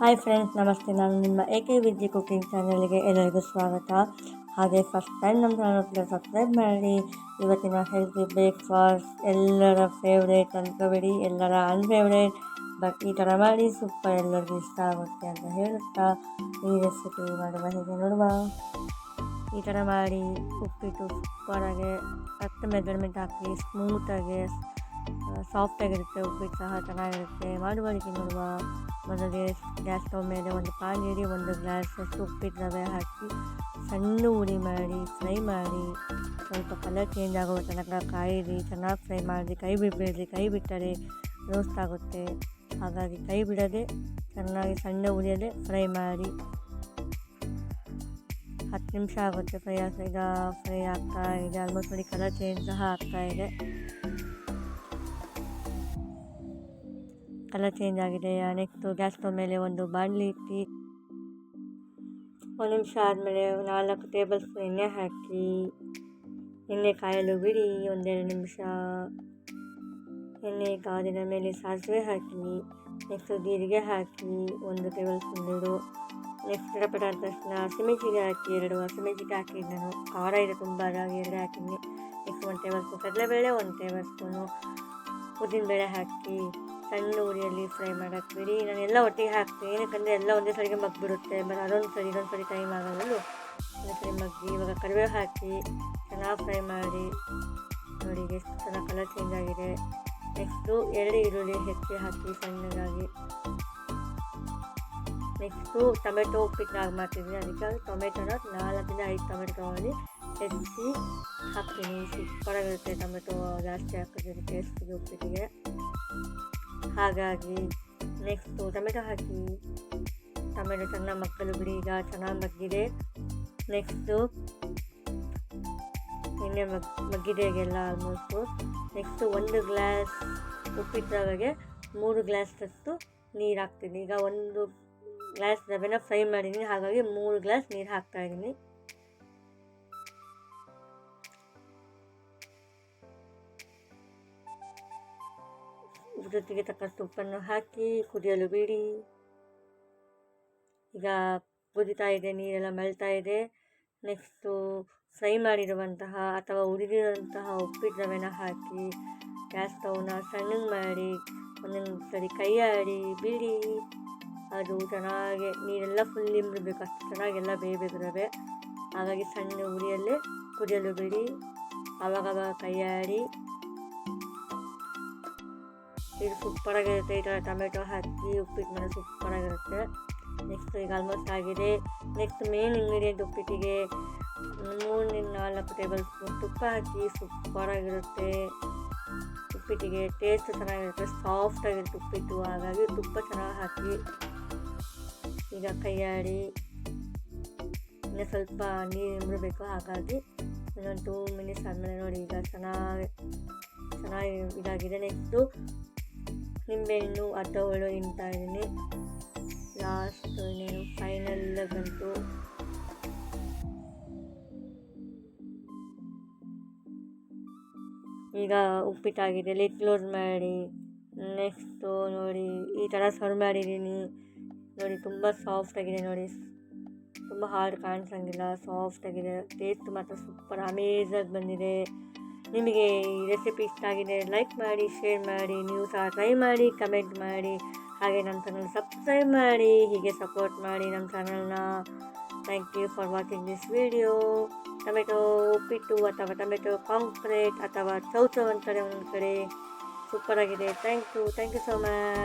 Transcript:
Hi friends ನಮಸ್ತೆ. ನಾನು ನಿಮ್ಮ ಎ ಕೆ ವಿದ್ಯೆ ಕುಕಿಂಗ್ ಚಾನಲ್ಗೆ ಎಲ್ಲರಿಗೂ ಸ್ವಾಗತ. ಹಾಗೆ ಫಸ್ಟ್ ಟೈಮ್ ನಮ್ಮ ಚಾನಲ್ ಸಬ್ಸ್ಕ್ರೈಬ್ ಮಾಡಿ, ಇವತ್ತಿನ ಹೆಲ್ತಿ ಬ್ರೇಕ್ಫಾಸ್ಟ್ ಎಲ್ಲರ ಫೇವ್ರೇಟ್ ಅಂದ್ಕೋಬೇಡಿ ಎಲ್ಲರ ಅನ್ಫೇವ್ರೇಟ್ ಬಟ್ ಈ ಥರ ಮಾಡಿ ಸೂಪರ್ ಎಲ್ಲರಿಗೂ ಇಷ್ಟ ಆಗುತ್ತೆ ಅಂತ ಹೇಳುತ್ತಾ, ಈ ರೆಸಿಪಿ ಮಾಡುವ ಹೇಗೆ ನೋಡುವ. ಈ ಥರ ಮಾಡಿ ಉಪ್ಪಿಟ್ಟು ಸೂಪರಾಗಿ ಕರೆಕ್ಟ್ ಮೆಜರ್ಮೆಂಟ್ ಹಾಕಿ ಸ್ಮೂತಾಗಿ ಸಾಫ್ಟಾಗಿರುತ್ತೆ ಉಪ್ಪಿಟ್ಟು ಸಹ ಚೆನ್ನಾಗಿರುತ್ತೆ. ಮಾಡುವ ರೀತಿ ನೋಡುವ. ಮೊದಲಿಗೆ ಗ್ಯಾಸ್ ಸ್ಟವ್ ಮೇಲೆ ಒಂದು ಪಾನ್ ಇಡಿ, ಒಂದು ಗ್ಲಾಸಷ್ಟು ಉಪ್ಪಿಟ್ಟು ರವೆ ಹಾಕಿ ಸಣ್ಣ ಉರಿ ಮಾಡಿ, ಫ್ರೈ ಮಾಡಿ, ಸ್ವಲ್ಪ ಕಲರ್ ಚೇಂಜ್ ಆಗೋ ತನಕ ಕಾಯಿರಿ, ಚೆನ್ನಾಗಿ ಫ್ರೈ ಮಾಡಿ ಕೈ ಬಿಡಬೇಡ್ರಿ, ಕೈ ಬಿಟ್ಟರೆ ರೋಸ್ಟ್ ಆಗುತ್ತೆ. ಹಾಗಾಗಿ ಕೈ ಬಿಡದೆ ಚೆನ್ನಾಗಿ ಸಣ್ಣ ಉರಿಯಲ್ಲೇ ಫ್ರೈ ಮಾಡಿ. ಹತ್ತು ನಿಮಿಷ ಆಗುತ್ತೆ ಫ್ರೈ ಆಗ್ತಾ ಈಗ ಫ್ರೈ ಆಗ್ತಾ ಇದೆ ಆಲ್ಮೋಸ್ಟ್ ನೋಡಿ ಕಲರ್ ಚೇಂಜ್ ಸಹ ಆಗ್ತಾ ಇದೆ. ಕಲರ್ ಚೇಂಜ್ ಆಗಿದೆ, ನೆಕ್ಸ್ಟು ಗ್ಯಾಸ್ ಸ್ಟವ್ ಮೇಲೆ ಒಂದು ಬಾಣಲಿ ಇಟ್ಟು ಒಂದು ನಿಮಿಷ ಆದಮೇಲೆ ನಾಲ್ಕು ಟೇಬಲ್ ಸ್ಪೂನ್ ಎಣ್ಣೆ ಹಾಕಿ, ಎಣ್ಣೆ ಕಾಯಲು ಬಿಡಿ, ಒಂದೆರಡು ನಿಮಿಷ. ಎಣ್ಣೆ ಕಾದಿನ ಮೇಲೆ ಸಾಸಿವೆ ಹಾಕಿ ನೆಕ್ಸ್ಟ್ ಜೀರಿಗೆ ಹಾಕಿ, ಒಂದು ಟೇಬಲ್ ಸ್ಪೂನ್ ನೀರು. ನೆಕ್ಸ್ಟ್ ಚಟಪಟ ಆದ ತಕ್ಷಣ ಹಸಿಮೆಣಸಿಗೆ ಹಾಕಿ, ಎರಡು ಹಸಿಮೆಣಸಿಗೆ ಹಾಕಿ, ನಾನು ಖಾರ ಇದೆ, ತುಂಬ ಅದಾಗಿ ಎರಡು ಹಾಕಿದ್ದೀನಿ ನೆಕ್ಸ್ಟ್ ಒಂದು ಟೇಬಲ್ ಸ್ಪೂನ್ ಕಡಲೆಬೇಳೆ, ಒಂದು ಟೇಬಲ್ ಸ್ಪೂನು ಉದ್ದಿನಬೇಳೆ ಹಾಕಿ. ಸಣ್ಣ ಉರಿಯಲ್ಲಿ ಫ್ರೈ ಮಾಡಕ್ಕೆ ಬಿಡಿ ನಾನು ಎಲ್ಲ ಒಟ್ಟಿಗೆ ಹಾಕ್ತೀನಿ. ಏನಕ್ಕಂದರೆ ಎಲ್ಲ ಒಂದೇ ಸರಿಗೆ ಮಗ್ಬಿಡುತ್ತೆ. ಬಟ್ ಅದೊಂದು ಸರಿ ಇನ್ನೊಂದು ಸರಿ ಟೈಮ್ ಆಗೋದು ಒಂದೇ ಸರಿ ಮಗ್ಗಿ, ಇವಾಗ ಕರಿಬೇವು ಹಾಕಿ ಚೆನ್ನಾಗಿ ಫ್ರೈ ಮಾಡಿ. ನೋಡಿ, ಎಷ್ಟು ಚೆನ್ನಾಗಿ ಕಲರ್ ಚೇಂಜ್ ಆಗಿದೆ. ನೆಕ್ಸ್ಟು ಎರಡು ಈರುಳ್ಳಿ ಹೆಚ್ಚಿ ಹಾಕಿ ಸಣ್ಣದಾಗಿ. ನೆಕ್ಸ್ಟು ಟೊಮೆಟೊ ಉಪ್ಪಿಟ್ಟು ಮಾಡ್ತಿದ್ದೀನಿ ಅದಕ್ಕೆ ಟೊಮೆಟೊನ ನಾಲ್ಕರಿಂದ ಐದು ಟೊಮೆಟೊ ತೊಗೊಂಡು ಹೆಚ್ಚಿ ಹಾಕ್ತೀನಿ. ಸೂಪರಾಗಿರುತ್ತೆ ಟೊಮೆಟೊ ಜಾಸ್ತಿ ಹಾಕಿದ್ರೆ ಟೇಸ್ಟಿಗೆ ಉಪ್ಪಿಟ್ಟಿಗೆ. ಹಾಗಾಗಿ ನೆಕ್ಸ್ಟು ಟೊಮೆಟೊ ಹಾಕಿ, ಟೊಮೆಟೊ ಚೆನ್ನಾಗಿ ಮಕ್ಕಳು ಬಿಡಿ, ಈಗ ಚೆನ್ನಾಗಿ ಮಗ್ಗಿದೆ. ನೆಕ್ಸ್ಟು ಎಣ್ಣೆ ಮಗ್, ಮಗ್ಗಿದೆ ಈಗೆಲ್ಲ ಆಲ್ಮೋಸ್ಟು ನೆಕ್ಸ್ಟು ಒಂದು ಗ್ಲಾಸ್ ಉಪ್ಪಿಟ್ಟು ರವೆಗೆ ಮೂರು ಗ್ಲಾಸಷ್ಟು ನೀರು ಹಾಕ್ತೀನಿ. ಈಗ ಒಂದು ಗ್ಲಾಸ್ ರವೆನ ಫ್ರೈ ಮಾಡಿದ್ದೀನಿ ಹಾಗಾಗಿ ಮೂರು ಗ್ಲಾಸ್ ನೀರು ಹಾಕ್ತಾಯಿದ್ದೀನಿ ಜೊತೆಗೆ ತಕ್ಕಷ್ಟು ಉಪ್ಪನ್ನು ಹಾಕಿ ಕುದಿಯಲು ಬಿಡಿ. ಈಗ ಕುದಿತಾ ಇದೆ, ನೀರೆಲ್ಲ ಮಳ್ತಾ ಇದೆ. ನೆಕ್ಸ್ಟು ಫ್ರೈ ಮಾಡಿರುವಂತಹ ಅಥವಾ ಉರಿದಿರುವಂತಹ ಉಪ್ಪಿಟ್ಟು ರವೆನ ಹಾಕಿ, ಗ್ಯಾಸ್ ಸ್ಟವ್ನ ಸಣ್ಣಗೆ ಮಾಡಿ, ಒಂದೊಂದು ಸರಿ ಆಡಿ ಬಿಡಿ. ಅದು ಚೆನ್ನಾಗಿ ನೀರೆಲ್ಲ ಫುಲ್ ನಿಂಬಿಡ್ಬೇಕು, ಅಷ್ಟು ಚೆನ್ನಾಗೆಲ್ಲ ಬೇಯಬೇಕು ರವೆ. ಹಾಗಾಗಿ ಸಣ್ಣ ಉರಿಯಲ್ಲೇ ಕುದಿಯಲು ಬಿಡಿ. ಆವಾಗವಾಗ ಆಡಿ ಇದು ಸೂಪರಾಗಿರುತ್ತೆ ಈ ಥರ ಟೊಮೆಟೊ ಹಾಕಿ ಉಪ್ಪಿಟ್ಟು ಮೇಲೆ ಸೂಪರಾಗಿರುತ್ತೆ ನೆಕ್ಸ್ಟ್ ಈಗ ಆಲ್ಮೋಸ್ಟ್ ಆಗಿದೆ ನೆಕ್ಸ್ಟ್ ಮೇನ್ ಇಂಗ್ರೀಡಿಯೆಂಟ್ ಉಪ್ಪಿಟ್ಟಿಗೆ ಮೂರರಿಂದ ನಾಲ್ಕು ಟೇಬಲ್ ಸ್ಪೂನ್ ತುಪ್ಪ ಹಾಕಿ ಸೂಪರಾಗಿರುತ್ತೆ ಉಪ್ಪಿಟ್ಟಿಗೆ ಟೇಸ್ಟ್ ಚೆನ್ನಾಗಿರುತ್ತೆ. ಸಾಫ್ಟಾಗಿರುತ್ತೆ ಉಪ್ಪಿಟ್ಟು. ಹಾಗಾಗಿ ತುಪ್ಪ ಚೆನ್ನಾಗಿ ಹಾಕಿ ಈಗ ಕೈಯಾಡಿ ಇನ್ನು ಸ್ವಲ್ಪ ನೀರು ಇಮ್ರಬೇಕು ಹಾಗಾಗಿ ಇನ್ನೊಂದು ಟೂ ಮಿನಿಟ್ಸ್ ಆದಮೇಲೆ ನೋಡಿ ಈಗ ಚೆನ್ನಾಗಿ ಚೆನ್ನಾಗಿ ಇದಾಗಿದೆ. ನೆಕ್ಸ್ಟು ನಿಂಬೆಹಣ್ಣು ಅರ್ಧಗಳು ತಿಂತಾ ಇದ್ದೀನಿ ಲಾಸ್ಟ್ ಇನ್ನೇನು ಫೈನಲ್ ಬಂತು. ಈಗ ಉಪ್ಪಿಟ್ಟಾಗಿದೆ ಲಿಟ್ ಕ್ಲೋಸ್ ಮಾಡಿ ನೆಕ್ಸ್ಟು ನೋಡಿ, ಈ ಥರ ಸರ್ವ್ ಮಾಡಿದ್ದೀನಿ. ನೋಡಿ, ತುಂಬ ಸಾಫ್ಟಾಗಿದೆ ನೋಡಿ. ತುಂಬ ಹಾರ್ಡ್ ಕಾಣಿಸಂಗಿಲ್ಲ ಸಾಫ್ಟಾಗಿದೆ ಟೇಸ್ಟ್ ಮಾತ್ರ ಸೂಪರ್ ಅಮೇಝಾಗಿ ಬಂದಿದೆ. ನಿಮಗೆ ಈ ರೆಸಿಪಿ ಇಷ್ಟ ಆಗಿದೆ ಲೈಕ್ ಮಾಡಿ ಶೇರ್ ಮಾಡಿ, ನೀವು ಸಹ ಟ್ರೈ ಮಾಡಿ ಕಮೆಂಟ್ ಮಾಡಿ. ಹಾಗೆ ನಮ್ಮ ಚಾನಲ್ ಸಬ್ಸ್ಕ್ರೈಬ್ ಮಾಡಿ, ಹೀಗೆ ಸಪೋರ್ಟ್ ಮಾಡಿ ನಮ್ಮ ಚಾನಲ್ನ thank you for watching this video tomato ಉಪ್ಪಿಟ್ಟು ಅಥವಾ ಟೊಮೆಟೊ ಕಾಂಕ್ರೇಟ್ ಅಥವಾ ಚೌಚೌ ಅಂತಾರೆ ಒಂದೊಂದು ಕಡೆ. ಸೂಪರಾಗಿದೆ thank you thank you so much